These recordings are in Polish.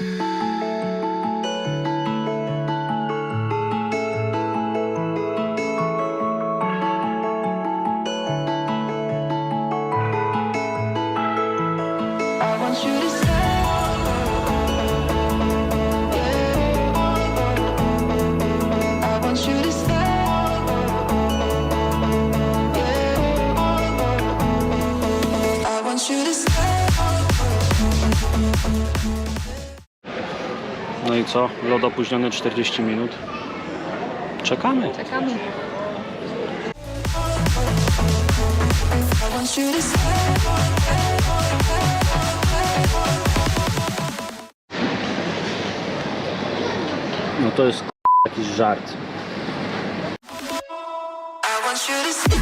I co? Lot opóźniony 40 minut. Czekamy. Czekamy. No to jest jakiś żart. I want you to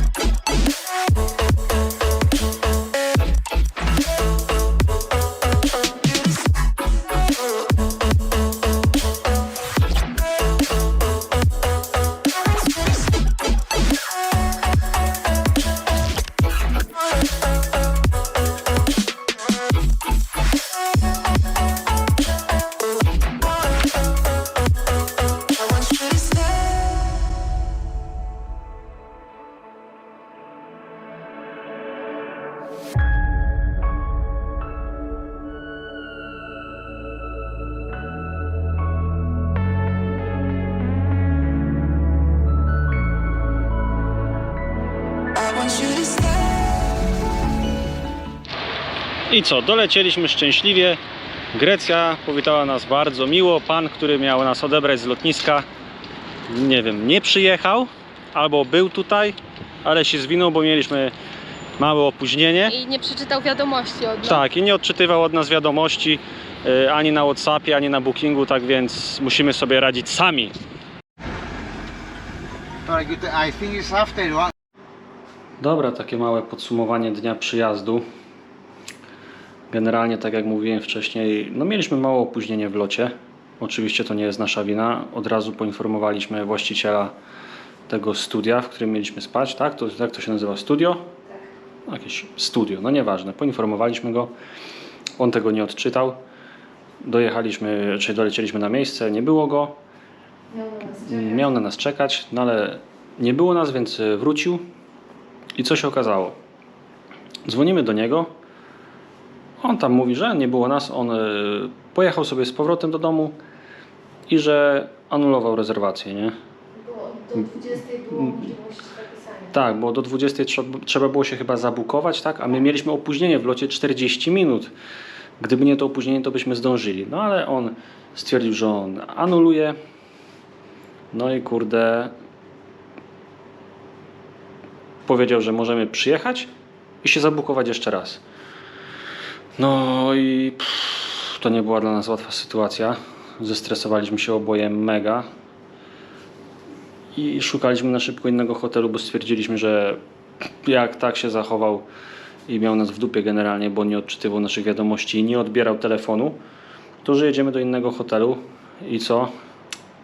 I co? Dolecieliśmy szczęśliwie. Grecja powitała nas bardzo miło. Pan, który miał nas odebrać z lotniska, nie wiem, nie przyjechał albo był tutaj, ale się zwinął, bo mieliśmy małe opóźnienie. I nie przeczytał wiadomości od nas. Tak, i nie odczytywał od nas wiadomości y, ani na Whatsappie, ani na Bookingu, tak więc musimy sobie radzić sami. Dobra, takie małe podsumowanie dnia przyjazdu. Generalnie, tak jak mówiłem wcześniej, no mieliśmy małe opóźnienie w locie. Oczywiście to nie jest nasza wina. Od razu poinformowaliśmy właściciela tego studia, w którym mieliśmy spać, tak? To, jak to się nazywa? Studio? Tak. Jakieś studio, no nieważne. Poinformowaliśmy go. On tego nie odczytał. Dojechaliśmy, czy dolecieliśmy na miejsce, nie było go. Miał na nas czekać, no ale nie było nas, więc wrócił. I co się okazało? Dzwonimy do niego. On tam mówi, że nie było nas. On y, pojechał sobie z powrotem do domu i że anulował rezerwację, nie? Do 20 było możliwość zapisania. Tak, bo do 20 trzeba, trzeba było się chyba zabukować, tak? A my mieliśmy opóźnienie w locie 40 minut. Gdyby nie to opóźnienie, to byśmy zdążyli. No ale on stwierdził, że on anuluje. No i kurde. Powiedział, że możemy przyjechać i się zabukować jeszcze raz. No i pff, to nie była dla nas łatwa sytuacja. Zestresowaliśmy się oboje mega i szukaliśmy na szybko innego hotelu, bo stwierdziliśmy, że jak tak się zachował i miał nas w dupie generalnie, bo nie odczytywał naszych wiadomości i nie odbierał telefonu, to że jedziemy do innego hotelu i co?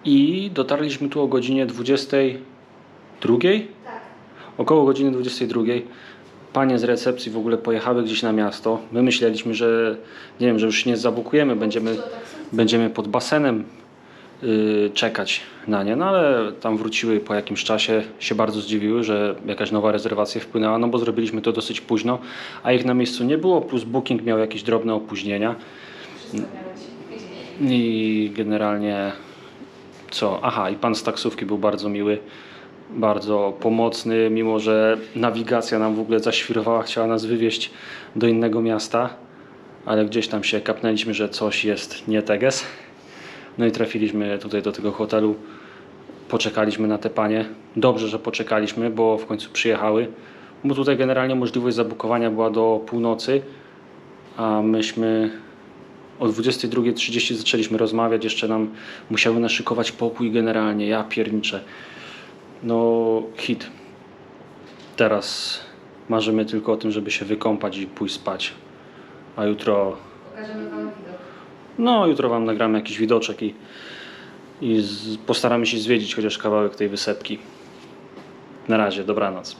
I dotarliśmy tu o godzinie 22. Tak. Około godziny 22. Panie z recepcji w ogóle pojechały gdzieś na miasto. My myśleliśmy, że nie wiem, że już nie zabukujemy, będziemy, będziemy pod basenem yy, czekać na nie. No ale tam wróciły po jakimś czasie, się bardzo zdziwiły, że jakaś nowa rezerwacja wpłynęła, no bo zrobiliśmy to dosyć późno, a ich na miejscu nie było, plus booking miał jakieś drobne opóźnienia. I generalnie co? Aha, i pan z taksówki był bardzo miły, bardzo pomocny, mimo że nawigacja nam w ogóle zaświrowała, chciała nas wywieźć do innego miasta, ale gdzieś tam się kapnęliśmy, że coś jest nie teges. No i trafiliśmy tutaj do tego hotelu. Poczekaliśmy na te panie. Dobrze, że poczekaliśmy, bo w końcu przyjechały. Bo tutaj generalnie możliwość zabukowania była do północy, a myśmy o 22.30 zaczęliśmy rozmawiać, jeszcze nam musiały naszykować pokój generalnie, ja pierniczę. No hit. Teraz marzymy tylko o tym, żeby się wykąpać i pójść spać. A jutro, Pokażemy Wam widok. no jutro Wam nagramy jakiś widoczek i, i z, postaramy się zwiedzić chociaż kawałek tej wysepki. Na razie, dobranoc.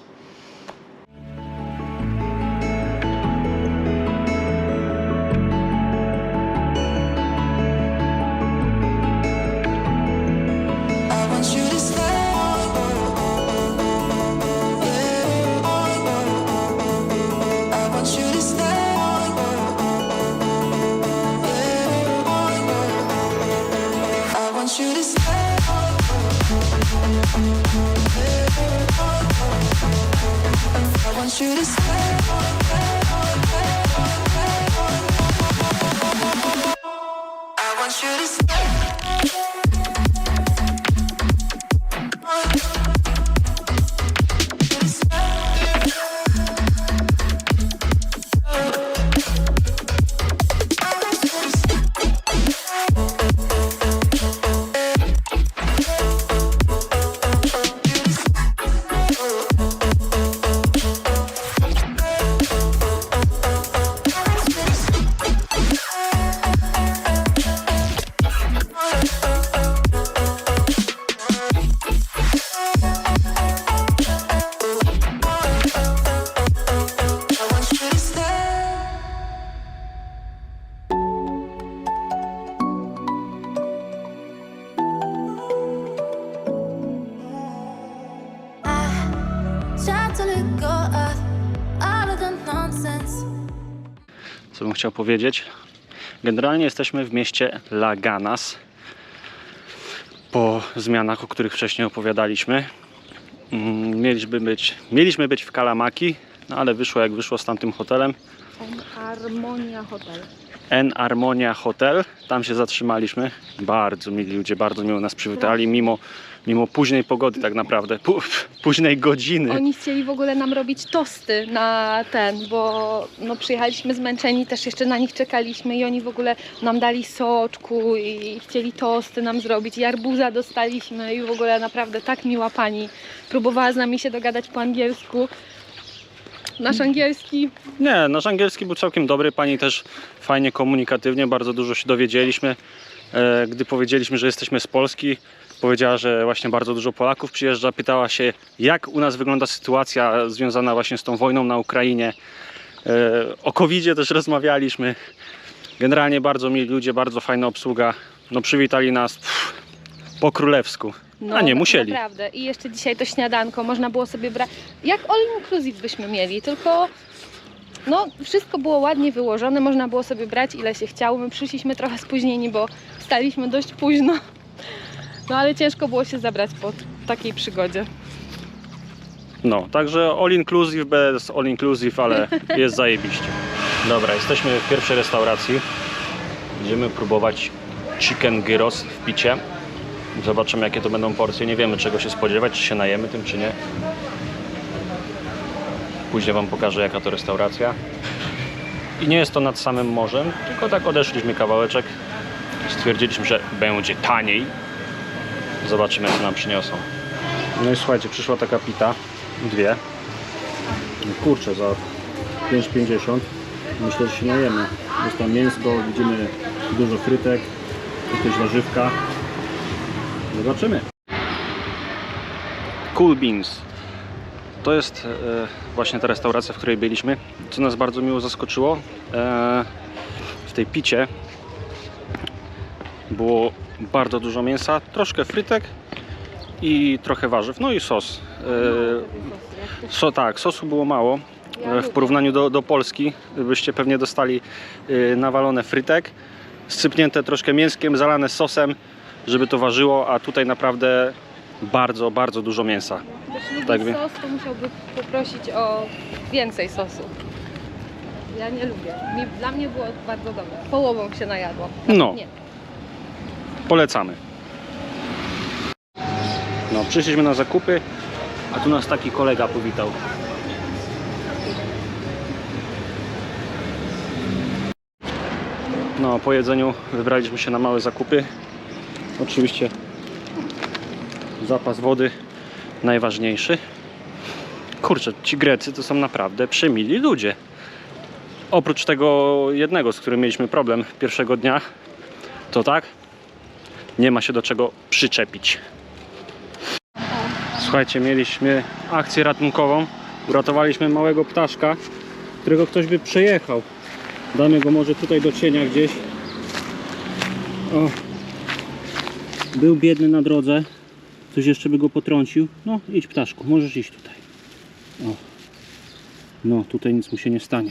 Chciał powiedzieć? Generalnie jesteśmy w mieście Laganas. Po zmianach, o których wcześniej opowiadaliśmy. Mm, Mieliśmy być, mieliśmy być w Kalamaki, no ale wyszło jak wyszło z tamtym hotelem. Harmonia Hotel. N Harmonia Hotel. Tam się zatrzymaliśmy. Bardzo mili ludzie, bardzo miło nas przywitali, mimo, mimo późnej pogody tak naprawdę. Pó- późnej godziny. Oni chcieli w ogóle nam robić tosty na ten, bo no, przyjechaliśmy zmęczeni, też jeszcze na nich czekaliśmy i oni w ogóle nam dali soczku i chcieli tosty nam zrobić i arbuza dostaliśmy i w ogóle naprawdę tak miła pani. Próbowała z nami się dogadać po angielsku. Nasz angielski Nie, nasz angielski był całkiem dobry. Pani też fajnie komunikatywnie, bardzo dużo się dowiedzieliśmy. E, Gdy powiedzieliśmy, że jesteśmy z Polski, powiedziała, że właśnie bardzo dużo Polaków przyjeżdża. Pytała się, jak u nas wygląda sytuacja związana właśnie z tą wojną na Ukrainie. E, O covid też rozmawialiśmy. Generalnie bardzo mili ludzie, bardzo fajna obsługa. No przywitali nas pff, po królewsku. A nie, musieli. Naprawdę. I jeszcze dzisiaj to śniadanko można było sobie brać. Jak all inclusive byśmy mieli, tylko no wszystko było ładnie wyłożone, można było sobie brać ile się chciało. My przyszliśmy trochę spóźnieni, bo staliśmy dość późno. No ale ciężko było się zabrać po takiej przygodzie. No, także all inclusive bez all inclusive, ale jest zajebiście. Dobra, jesteśmy w pierwszej restauracji. Będziemy próbować chicken gyros w picie. Zobaczymy jakie to będą porcje. Nie wiemy czego się spodziewać, czy się najemy tym, czy nie. Później Wam pokażę jaka to restauracja. I nie jest to nad samym morzem, tylko tak odeszliśmy kawałeczek. Stwierdziliśmy, że będzie taniej. Zobaczymy co nam przyniosą. No i słuchajcie, przyszła taka pita, dwie. Kurczę, za 5,50. Myślę, że się najemy. Jest tam mięsko, widzimy dużo frytek, jakieś warzywka. Zobaczymy. Cool Beans. To jest e, właśnie ta restauracja, w której byliśmy. Co nas bardzo miło zaskoczyło, e, w tej picie było bardzo dużo mięsa, troszkę frytek i trochę warzyw, no i sos. E, so, tak, sosu było mało w porównaniu do, do Polski. Byście pewnie dostali e, nawalone frytek, scypnięte troszkę mięskiem, zalane sosem, żeby to ważyło, a tutaj naprawdę bardzo, bardzo dużo mięsa. Ktoś lubi Tak wie- sos, to musiałby poprosić o więcej sosu. Ja nie lubię. Mi, dla mnie było bardzo dobre. Połową się najadło. No. Nie. Polecamy. No, przyszliśmy na zakupy, a tu nas taki kolega powitał. No, po jedzeniu wybraliśmy się na małe zakupy. Oczywiście zapas wody najważniejszy. Kurczę, ci Grecy to są naprawdę przemili ludzie. Oprócz tego jednego, z którym mieliśmy problem pierwszego dnia, to tak, nie ma się do czego przyczepić. Słuchajcie, mieliśmy akcję ratunkową. Uratowaliśmy małego ptaszka, którego ktoś by przejechał. Damy go może tutaj do cienia gdzieś. O. Był biedny na drodze. Ktoś jeszcze by go potrącił. No, idź ptaszku, możesz iść tutaj. O. No, tutaj nic mu się nie stanie.